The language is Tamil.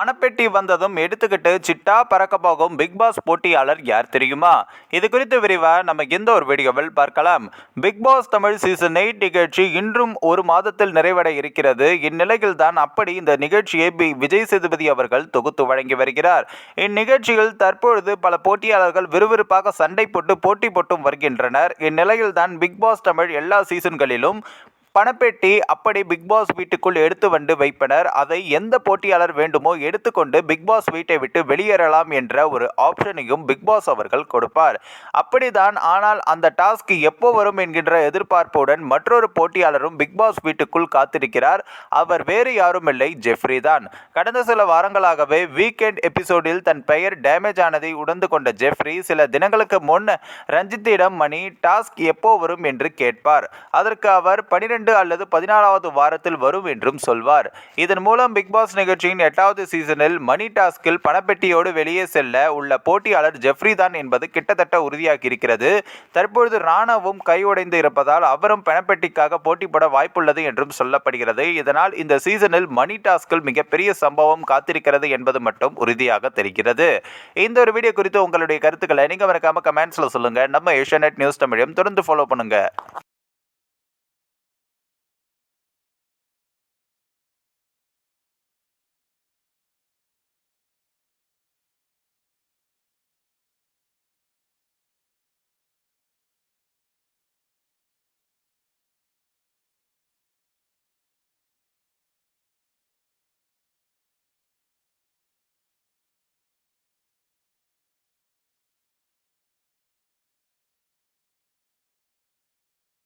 பணப்பெட்டி வந்ததும் எடுத்துக்கிட்டு சிட்டா பறக்க போகும் பிக் பாஸ் போட்டியாளர் யார் தெரியுமா? இது குறித்து விரிவாக நம்ம இந்த ஒரு வீடியோவில் பார்க்கலாம். Bigg Boss Tamil season eight நிகழ்ச்சி இன்றும் ஒரு மாதத்தில் நிறைவட இருக்கிறது. இந்நிலையில் தான் அப்படி இந்த நிகழ்ச்சியை பி விஜய் சேதுபதி அவர்கள் தொகுத்து வழங்கி வருகிறார். இந்நிகழ்ச்சியில் தற்பொழுது பல போட்டியாளர்கள் விறுவிறுப்பாக சண்டை போட்டு போட்டி போட்டும் வருகின்றனர். இந்நிலையில் தான் பிக் பாஸ் தமிழ் எல்லா சீசன்களிலும் பணப்பெட்டி அப்படி பிக் பாஸ் வீட்டுக்குள் எடுத்து வந்து வைப்பனர். அதை எந்த போட்டியாளர் வேண்டுமோ எடுத்துக்கொண்டு பிக் பாஸ் வீட்டை விட்டு வெளியேறலாம் என்ற ஒரு ஆப்ஷனையும் பிக் பாஸ் அவர்கள் கொடுப்பார். அப்படிதான் ஆனால் அந்த டாஸ்க் எப்போ வரும் என்கின்ற எதிர்பார்ப்புடன் மற்றொரு போட்டியாளரும் பிக் பாஸ் வீட்டுக்குள் காத்திருக்கிறார். அவர் வேறு யாரும் இல்லை ஜெஃப்ரி தான். கடந்த சில வாரங்களாகவே வீக்கெண்ட் எபிசோடில் தன் பெயர் டேமேஜ் ஆனதை உணர்ந்து கொண்ட ஜெஃப்ரி சில தினங்களுக்கு முன் ரஞ்சித்திடம் மணி டாஸ்க் எப்போ வரும்? என்று கேட்பார். அதற்கு அவர் பனிரெண்டு அல்லது பதினாலாவது வாரத்தில் வரும் என்றும் சொல்வார். இதன் மூலம் பிக் பாஸ் நிகழ்ச்சியின் எட்டாவது சீசனில் மணி டாஸ்கில் பணப்பெட்டியோடு வெளியே செல்ல உள்ள போட்டியாளர் ஜெஃப்ரி தான் என்பது கிட்டத்தட்ட உறுதியாகி இருக்கிறது தற்பொழுது ராணாவும் கையுடைந்து இருப்பதால் அவரும் பணப்பெட்டிக்காக போட்டிப்பட வாய்ப்புள்ளது என்றும் சொல்லப்படுகிறது. இதனால் இந்த சீசனில் மணி டாஸ்கில் மிகப்பெரிய சம்பவம் காத்திருக்கிறது என்பது மட்டும் உறுதியாக தெரிகிறது. இந்த ஒரு வீடியோ குறித்து உங்களுடைய கருத்துக்களை நீங்க மறக்காம கமெண்ட்ஸ்ல சொல்லுங்க. நம்ம ஏஷியா நியூஸ் தமிழையும் தொடர்ந்து ஃபாலோ பண்ணுங்க.